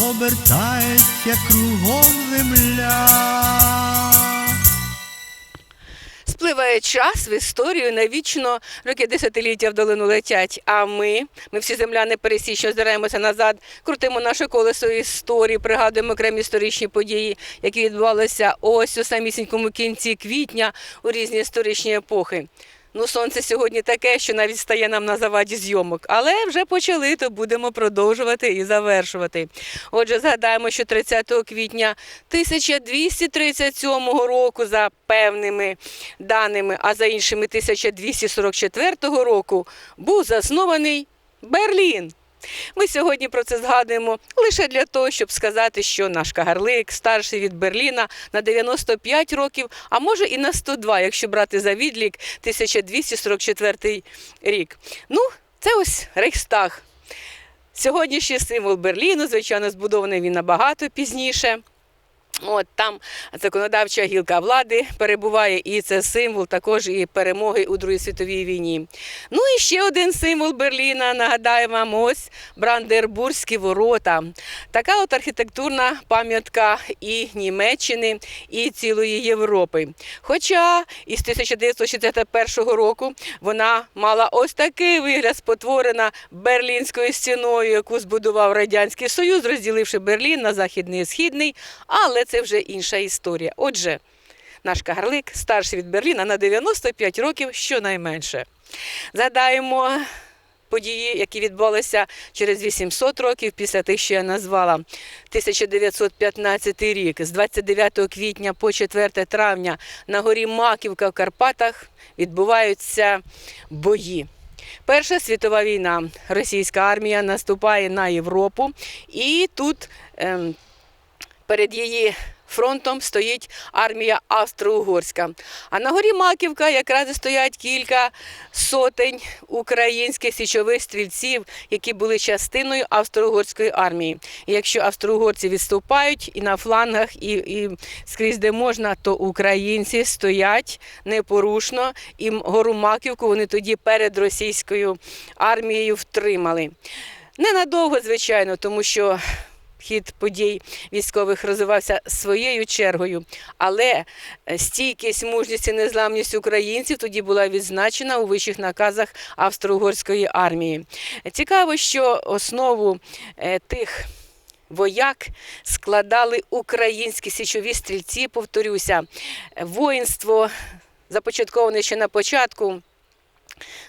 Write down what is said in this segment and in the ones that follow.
обертається кругом земля. Спливає час в історію навічно роки десятиліття в долину летять. А ми, ми всі земляни пересічно озираємося назад, крутимо наше колесо історії, пригадуємо окремі історичні події, які відбувалися ось у самісінькому кінці квітня у різні історичні епохи. Ну, сонце сьогодні таке, що навіть стає нам на заваді зйомок. Але вже почали, то будемо продовжувати і завершувати. Отже, згадаємо, що 30 квітня 1237 року, за певними даними, а за іншими 1244 року, був заснований Берлін. Ми сьогодні про це згадуємо лише для того, щоб сказати, що наш Кагарлик старший від Берліна на 95 років, а може і на 102, якщо брати за відлік 1244 рік. Ну, це ось Рейхстаг. Сьогоднішній символ Берліну, звичайно, збудований він набагато пізніше. От там законодавча гілка влади перебуває, і це символ також і перемоги у Другій світовій війні. Ну і ще один символ Берліна. Нагадаю вам, ось Брандербурзькі ворота. Така от архітектурна пам'ятка і Німеччини, і цілої Європи. Хоча із 1961 року вона мала ось такий вигляд, спотворена Берлінською стіною, яку збудував Радянський Союз, розділивши Берлін на західний і східний. Але це вже інша історія. Отже, наш Кагарлик старший від Берліна на 95 років щонайменше. Згадаємо події, які відбулися через 800 років після тих, що я назвала. 1915 рік, з 29 квітня по 4 травня на горі Маківка в Карпатах відбуваються бої. Перша світова війна. Російська армія наступає на Європу, і тут ем, перед її фронтом стоїть армія Австро-Угорська. А на горі Маківка якраз стоять кілька сотень українських січових стрільців, які були частиною австро-угорської армії. І якщо австро-угорці відступають і на флангах, і, і скрізь де можна, то українці стоять непорушно, і гору Маківку вони тоді перед російською армією втримали. Ненадовго, звичайно, тому що хід подій військових розвивався своєю чергою, але е, стійкість, мужність і незламність українців тоді була відзначена у вищих наказах Австро-Угорської армії. Цікаво, що основу е, тих. Вояк складали українські січові стрільці, повторюся, воїнство започатковане ще на початку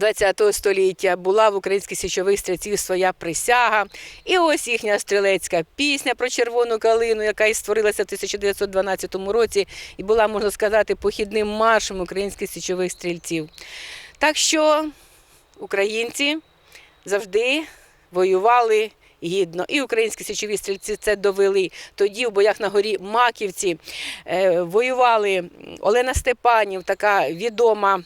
ХХ століття була в українських січових стрільців своя присяга. І ось їхня стрілецька пісня про червону калину, яка і створилася в 1912 році, і була, можна сказати, похідним маршем українських січових стрільців. Так що українці завжди воювали. Гідно, і українські січові стрільці це довели. Тоді в боях на горі Маківці е, воювали Олена Степанів, така відома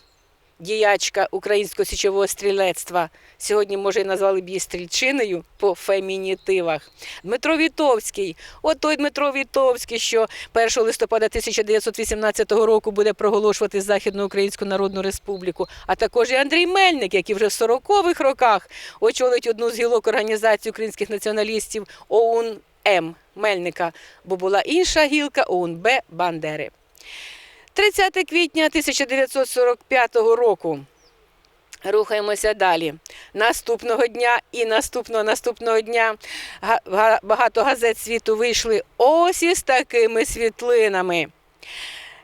діячка українського січового стрілецтва. Сьогодні, може, назвали б її стрільчиною по фемінітивах. Дмитро Вітовський, от той Дмитро Вітовський, що 1 листопада 1918 року буде проголошувати Західну Українську Народну Республіку, а також і Андрій Мельник, який вже в 40-х роках очолить одну з гілок організації українських націоналістів ОУН М Мельника, бо була інша гілка ОУН Б Бандери. 30 квітня 1945 року. Рухаємося далі. Наступного дня і наступного наступного дня га- га- багато газет світу вийшли ось із такими світлинами.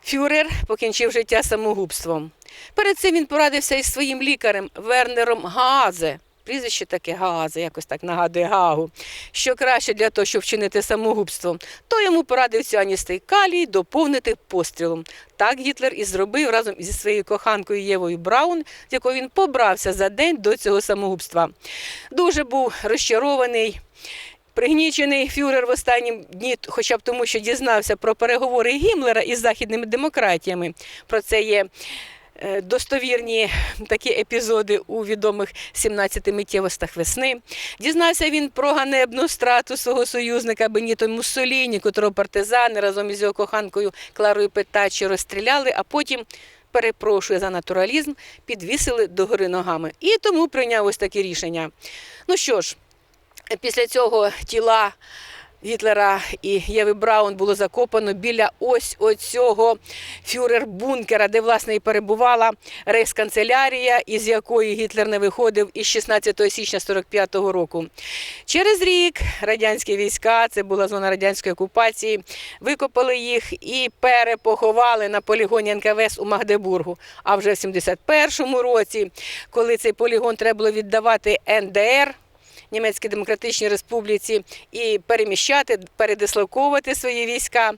Фюрер покінчив життя самогубством. Перед цим він порадився із своїм лікарем Вернером Гаазе. Прізвище таке Гаазе, якось так нагадує Гаагу. Що краще для того, щоб вчинити самогубство, то йому порадив ціаністий калій доповнити пострілом. Так Гітлер і зробив разом зі своєю коханкою Євою Браун, з якою він побрався за день до цього самогубства. Дуже був розчарований Пригнічений фюрер в останні дні, хоча б тому, що дізнався про переговори Гімлера із західними демократіями. Про це є достовірні такі епізоди у відомих 17 миттєвостях весни. Дізнався він про ганебну страту свого союзника Беніто Муссоліні, котрого партизани разом із його коханкою Кларою Петачі розстріляли, а потім. Перепрошую за натуралізм, підвісили догори ногами. І тому прийняв ось таке рішення. Ну що ж, Після цього тіла Гітлера і Єви Браун було закопано біля ось оцього фюрер-бункера, де власне і перебувала рейхсканцелярія, із якої Гітлер не виходив із 16 січня 45-го року. Через рік радянські війська, це була зона радянської окупації, викопали їх і перепоховали на полігоні НКВС у Магдебургу. А вже в 71-му році, коли цей полігон треба було віддавати НДР, Німецькій Демократичній Республіці і переміщати, передислоковувати свої війська,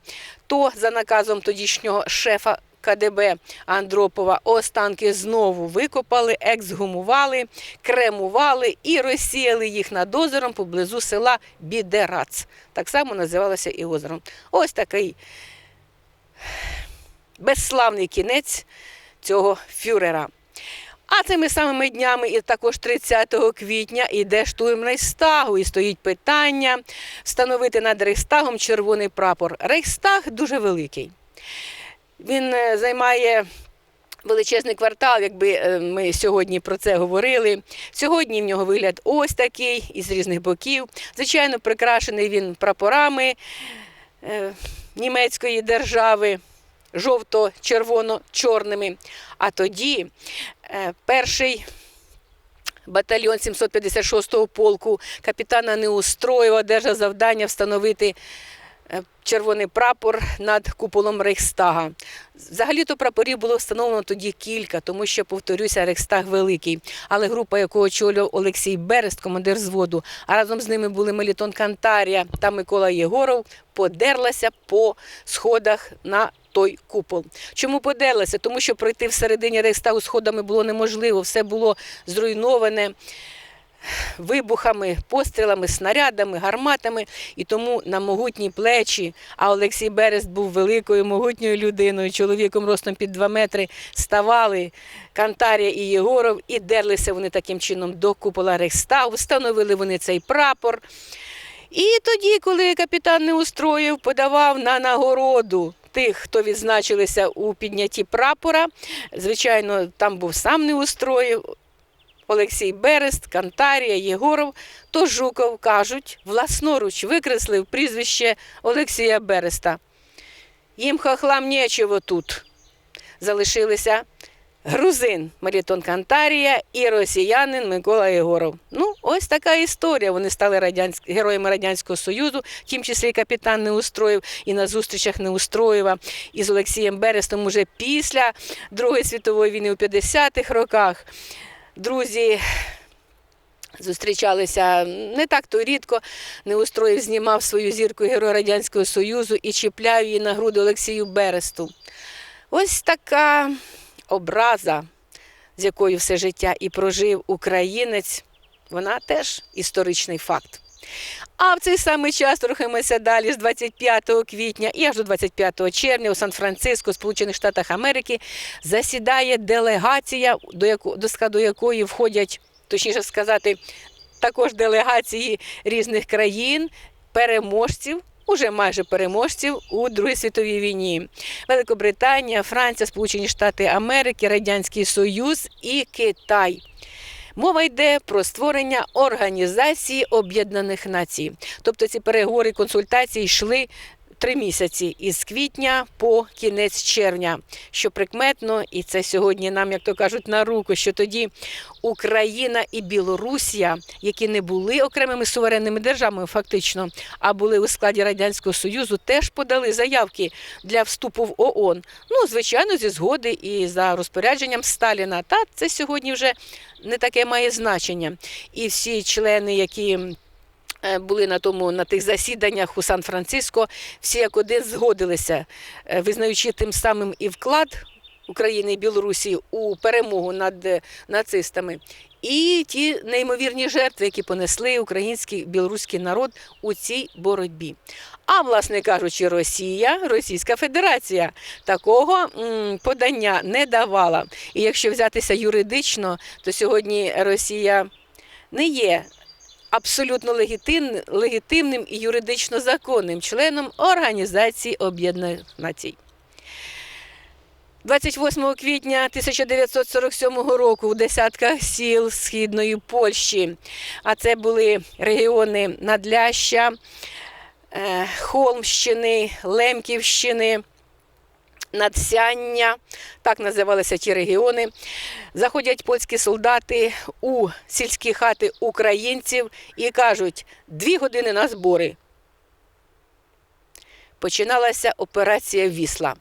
то за наказом тодішнього шефа КДБ Андропова останки знову викопали, ексгумували, кремували і розсіяли їх над озером поблизу села Бідерац. Так само називалося і озером. Ось такий безславний кінець цього фюрера. А цими самими днями, і також 30 квітня, йде штурм Рейхстагу, і стоїть питання встановити над Рейхстагом червоний прапор. Рейхстаг дуже великий. Він е, займає величезний квартал, якби е, ми сьогодні про це говорили. Сьогодні в нього вигляд ось такий, із різних боків. Звичайно, прикрашений він прапорами е, німецької держави жовто-червоно-чорними. А тоді перший батальйон 756-го полку капітана Неустроєва одержав завдання встановити е, червоний прапор над куполом Рейхстага. Взагалі-то прапорів було встановлено тоді кілька, тому що, повторюся, Рейхстаг великий. Але група, яку очолював Олексій Берест, командир зводу, а разом з ними були Мелітон Кантарія та Микола Єгоров, подерлася по сходах на той купол. Чому подерлася? Тому що пройти всередині Рейхстагу сходами було неможливо, все було зруйноване вибухами, пострілами, снарядами, гарматами, і тому на могутні плечі, а Олексій Берест був великою могутньою людиною, чоловіком ростом під 2 метри, ставали Кантарія і Єгоров, і дерлися вони таким чином до купола Рейхстагу, встановили вони цей прапор. І тоді, коли капітан Неустроєв подавав на нагороду тих, хто відзначилися у піднятті прапора, звичайно, там був сам неустроїв. Олексій Берест, Кантарія, Єгоров, то Жуков, кажуть, власноруч викреслив прізвище Олексія Береста. Їм хохлам нічого тут. Залишилися грузин Марітон Кантарія і росіянин Микола Єгоров. Ну, ось така історія. Вони стали радянськ... героями Радянського Союзу, в тім числі капітан Неустроєв, і на зустрічах Неустроєва із Олексієм Берестом уже після Другої світової війни у 50-х роках. Друзі зустрічалися не так то рідко. Неустроєв знімав свою зірку Героя Радянського Союзу і чіпляв її на груди Олексію Бересту. Ось така образа, з якою все життя і прожив українець, вона теж історичний факт. А в цей самий час рухаємося далі з 25 квітня і аж до 25 червня у Сан-Франциско, Сполучених Штатах Америки, засідає делегація, до, яко, до складу якої входять, точніше сказати, також делегації різних країн, переможців. Уже майже переможців у Другій світовій війні. Великобританія, Франція, Сполучені Штати Америки, Радянський Союз і Китай. Мова йде про створення Організації Об'єднаних Націй. Тобто ці переговори, консультації йшли три місяці із квітня по кінець червня, що прикметно, і це сьогодні нам, як то кажуть, на руку, що тоді Україна і Білорусія, які не були окремими суверенними державами, фактично, а були у складі Радянського Союзу, теж подали заявки для вступу в ООН. Ну, звичайно, зі згоди і за розпорядженням Сталіна. Та це сьогодні вже не таке має значення. І всі члени, які були на тому на тих засіданнях у Сан-Франциско, всі як один згодилися, е, визнаючи тим самим і вклад України і Білорусі у перемогу над е, нацистами, і ті неймовірні жертви, які понесли український білоруський народ у цій боротьбі. А власне кажучи, Росія, Російська Федерація такого подання не давала. І якщо взятися юридично, то сьогодні Росія не є абсолютно легітим, легітимним і юридично законним членом Організації Об'єднаних Націй. 28 квітня 1947 року у десятках сіл Східної Польщі, а це були регіони Надляща, е, Холмщини, Лемківщини, Надсяння, так називалися ті регіони. Заходять польські солдати у сільські хати українців і кажуть: дві години на збори. Починалася операція Вісла.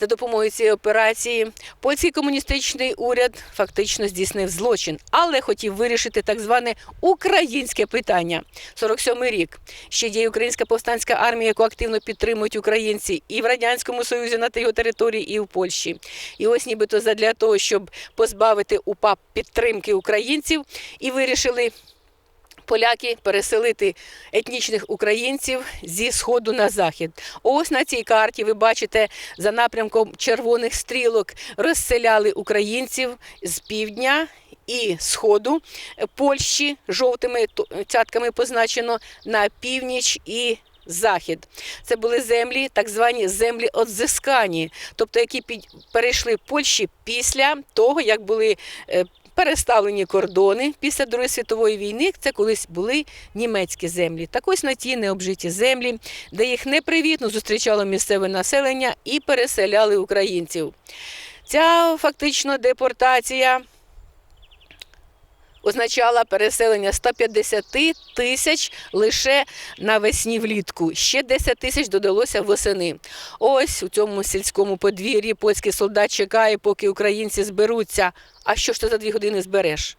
За допомогою цієї операції польський комуністичний уряд фактично здійснив злочин, але хотів вирішити так зване українське питання. 47-й рік ще діє українська повстанська армія, яку активно підтримують українці і в радянському союзі на його території, і в Польщі. І ось нібито задля того, щоб позбавити УПА підтримки українців, і вирішили поляки переселити етнічних українців зі сходу на захід. Ось на цій карті ви бачите за напрямком червоних стрілок розселяли українців з півдня. І сходу Польщі жовтими цятками позначено на північ і захід. Це були землі, так звані землі отзискані, тобто які під, перейшли Польщі після того, як були е, переставлені кордони після Другої світової війни. Це колись були німецькі землі. Так ось на ті необжиті землі, де їх непривітно зустрічало місцеве населення і переселяли українців. Ця фактично депортація означала переселення 150 тисяч лише навесні влітку. Ще 10 тисяч додалося восени. Ось у цьому сільському подвір'ї польський солдат чекає, поки українці зберуться. А що ж ти за дві години збереш?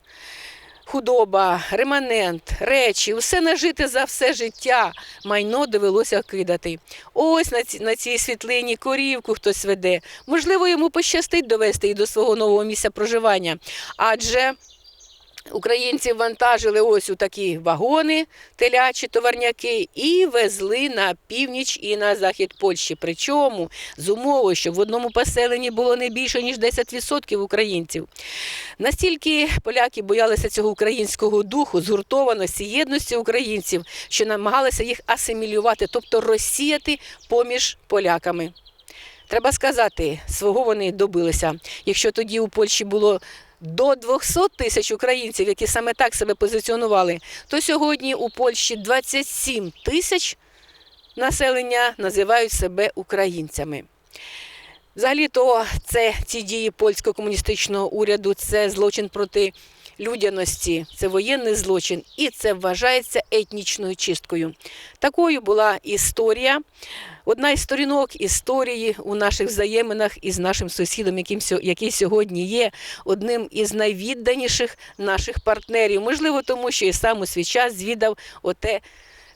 Худоба, реманент, речі, усе нажите за все життя. Майно довелося кидати. Ось на, ці, на цій світлині корівку хтось веде. Можливо, йому пощастить довести її до свого нового місця проживання. Адже Українці вантажили ось у такі вагони, телячі товарняки, і везли на північ і на захід Польщі. Причому з умовою, що в одному поселенні було не більше ніж 10% українців. Настільки поляки боялися цього українського духу, згуртованості, єдності українців, що намагалися їх асимілювати, тобто розсіяти поміж поляками. Треба сказати, свого вони добилися. Якщо тоді у Польщі було до 200 тисяч українців, які саме так себе позиціонували, то сьогодні у Польщі 27 тисяч населення називають себе українцями. Взагалі-то це ці дії польського комуністичного уряду, це злочин проти людяності, це воєнний злочин і це вважається етнічною чисткою. Такою була історія. Одна із сторінок історії у наших взаєминах із нашим сусідом, яким, який сьогодні є одним із найвідданіших наших партнерів. Можливо, тому що і сам у свій час звідав оте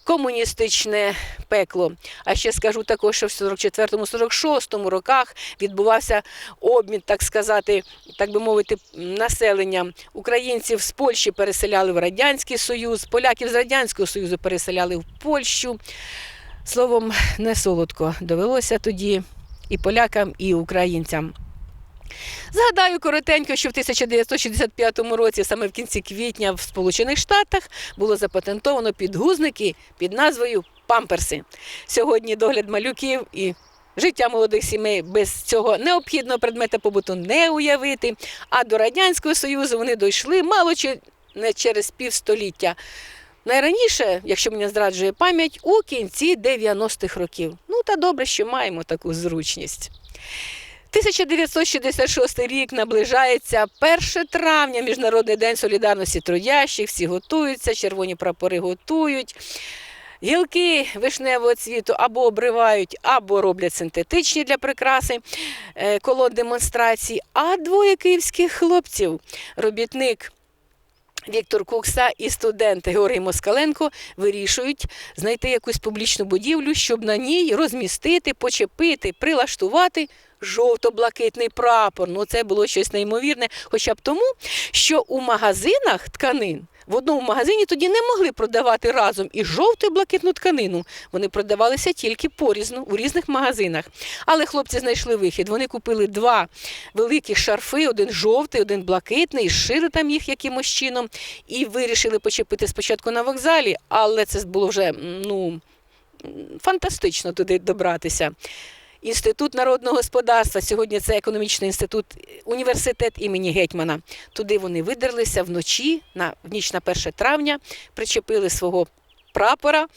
комуністичне пекло. А ще скажу також, що в 44-46 роках відбувався обмін, так сказати, так би мовити, населення. Українців з Польщі переселяли в Радянський Союз, поляків з Радянського Союзу переселяли в Польщу. Словом, не солодко довелося тоді і полякам, і українцям. Згадаю коротенько, що в 1965 році, саме в кінці квітня, в Сполучених Штатах було запатентовано підгузники під назвою памперси. Сьогодні догляд малюків і життя молодих сімей без цього необхідного предмета побуту не уявити. А до Радянського Союзу вони дійшли мало чи не через півстоліття. Найраніше, якщо мені зраджує пам'ять, у кінці 90-х років. Ну та добре, що маємо таку зручність. 1966 рік наближається 1 травня, Міжнародний день солідарності трудящих, всі готуються, червоні прапори готують. Гілки вишневого цвіту або обривають, або роблять синтетичні для прикраси е, колон демонстрацій. А двоє київських хлопців, робітник Віктор Кукса і студент Георгій Москаленко вирішують знайти якусь публічну будівлю, щоб на ній розмістити, почепити, прилаштувати жовто-блакитний прапор. Ну, це було щось неймовірне, хоча б тому, що у магазинах тканин. В одному магазині тоді не могли продавати разом і жовту і блакитну тканину. Вони продавалися тільки порізно у різних магазинах. Але хлопці знайшли вихід. Вони купили два великі шарфи: один жовтий, один блакитний, і зшили там їх якимось чином і вирішили почепити спочатку на вокзалі, але це було вже ну, фантастично туди добратися. Інститут народного господарства. Сьогодні це економічний інститут, університет імені Гетьмана. Туди вони видерлися вночі, на, в ніч на 1 травня, причепили свого прапора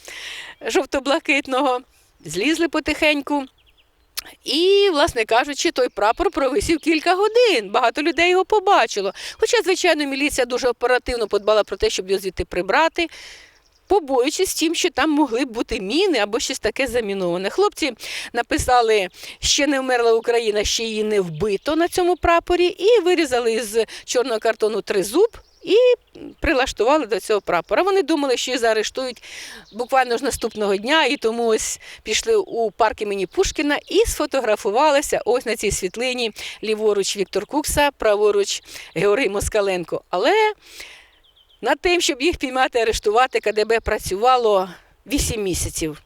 жовто-блакитного, злізли потихеньку. І, власне кажучи, той прапор провисів кілька годин. Багато людей його побачило. Хоча, звичайно, міліція дуже оперативно подбала про те, щоб його звідти прибрати побоюючись тим, що там могли бути міни або щось таке заміноване. Хлопці написали Ще не вмерла Україна, ще її не вбито на цьому прапорі, і вирізали з чорного картону тризуб. І прилаштували до цього прапора. Вони думали, що їх заарештують буквально ж наступного дня, і тому ось пішли у парк імені Пушкіна і сфотографувалися ось на цій світлині ліворуч Віктор Кукса, праворуч Георгій Москаленко. Але над тим, щоб їх піймати, арештувати, КДБ працювало 8 місяців.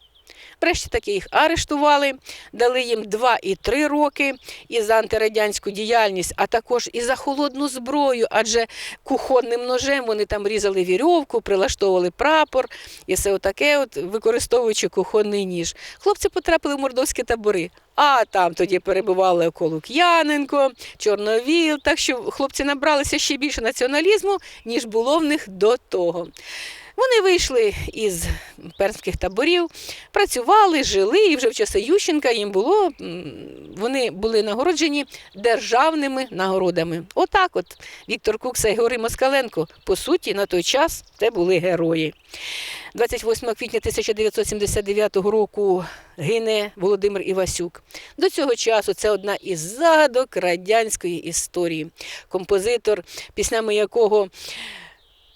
Врешті таки їх арештували, дали їм 2 і 3 роки і за антирадянську діяльність, а також і за холодну зброю, адже кухонним ножем вони там різали вірьовку, прилаштовували прапор і все отаке, от, використовуючи кухонний ніж. Хлопці потрапили в мордовські табори. А там тоді перебували Колук'яненко, Чорновіл, так що хлопці набралися ще більше націоналізму, ніж було в них до того. Вони вийшли із пермських таборів, працювали, жили, і вже в часи Ющенка їм було, вони були нагороджені державними нагородами. Отак от Віктор Кукса і Георгій Москаленко, по суті, на той час це були герої. 28 квітня 1979 року гине Володимир Івасюк. До цього часу це одна із загадок радянської історії. Композитор, піснями якого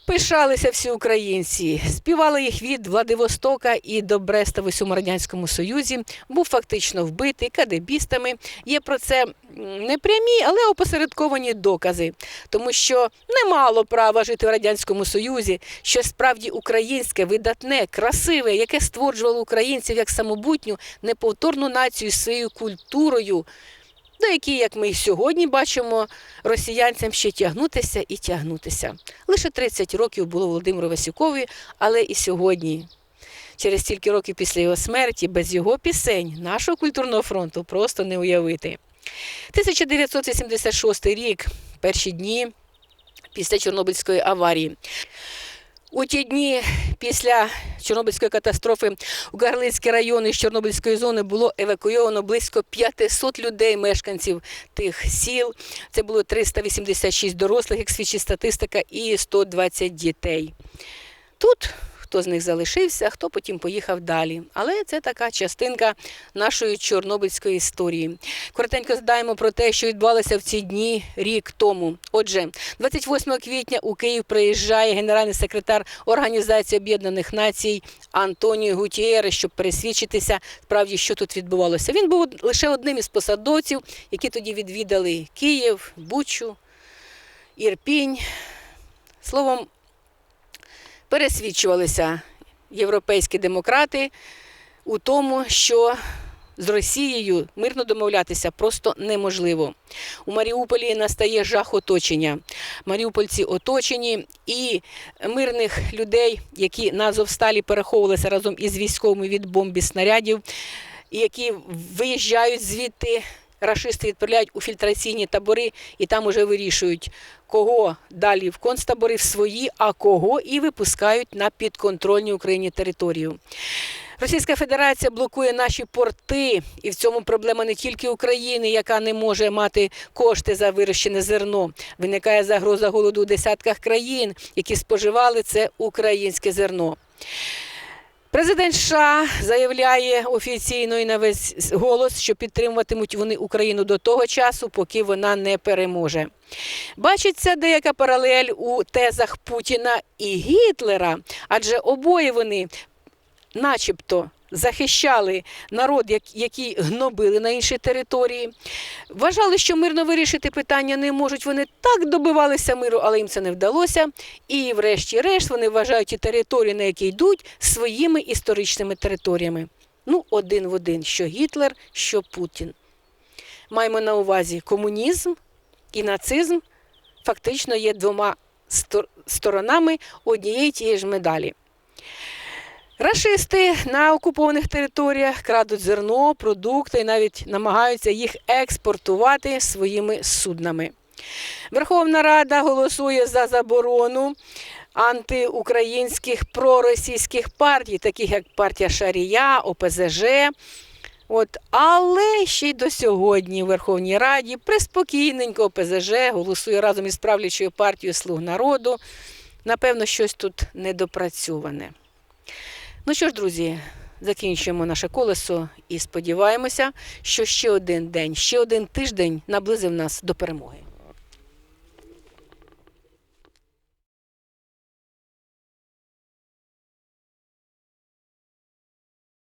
Пишалися всі українці, співали їх від Владивостока і до Бреста в усьому радянському союзі. Був фактично вбитий кадебістами. Є про це не прямі, але опосередковані докази, тому що не мало права жити в радянському союзі, що справді українське, видатне, красиве, яке створювало українців як самобутню, неповторну націю з своєю культурою до які, як ми і сьогодні бачимо, росіянцям ще тягнутися і тягнутися. Лише 30 років було Володимиру Васюкові, але і сьогодні, через стільки років після його смерті, без його пісень нашого культурного фронту просто не уявити. 1986 рік, перші дні після Чорнобильської аварії. У ті дні після Чорнобильської катастрофи у Гарлицький район із Чорнобильської зони було евакуйовано близько 500 людей, мешканців тих сіл. Це було 386 дорослих, як свідчить статистика, і 120 дітей. Тут хто з них залишився, хто потім поїхав далі. Але це така частинка нашої чорнобильської історії. Коротенько згадаємо про те, що відбувалося в ці дні рік тому. Отже, 28 квітня у Київ приїжджає генеральний секретар Організації Об'єднаних Націй Антоніо Гутієре, щоб пересвідчитися справді, що тут відбувалося. Він був лише одним із посадовців, які тоді відвідали Київ, Бучу, Ірпінь. Словом, пересвідчувалися європейські демократи у тому, що з Росією мирно домовлятися просто неможливо. У Маріуполі настає жах оточення. Маріупольці оточені, і мирних людей, які на Азовсталі переховувалися разом із військовими від бомб і снарядів, які виїжджають звідти. Рашисти відправляють у фільтраційні табори і там уже вирішують, кого далі в концтабори в свої, а кого і випускають на підконтрольні Україні територію. Російська Федерація блокує наші порти, і в цьому проблема не тільки України, яка не може мати кошти за вирощене зерно. Виникає загроза голоду у десятках країн, які споживали це українське зерно. Президент США заявляє офіційно і на весь голос, що підтримуватимуть вони Україну до того часу, поки вона не переможе. Бачиться деяка паралель у тезах Путіна і Гітлера, адже обоє вони начебто захищали народ, як- який гнобили на іншій території. Вважали, що мирно вирішити питання не можуть. Вони так добивалися миру, але їм це не вдалося. І, врешті-решт, вони вважають ті території, на які йдуть, своїми історичними територіями. Ну, один в один, що Гітлер, що Путін. Маємо на увазі комунізм і нацизм фактично є двома сторонами однієї тієї ж медалі. Рашисти на окупованих територіях крадуть зерно, продукти і навіть намагаються їх експортувати своїми суднами. Верховна Рада голосує за заборону антиукраїнських проросійських партій, таких як партія Шарія, ОПЗЖ. От, але ще й до сьогодні в Верховній Раді приспокійненько ОПЗЖ голосує разом із правлячою партією Слуг народу. Напевно, щось тут недопрацьоване. Ну що ж, друзі, закінчуємо наше колесо і сподіваємося, що ще один день, ще один тиждень наблизив нас до перемоги.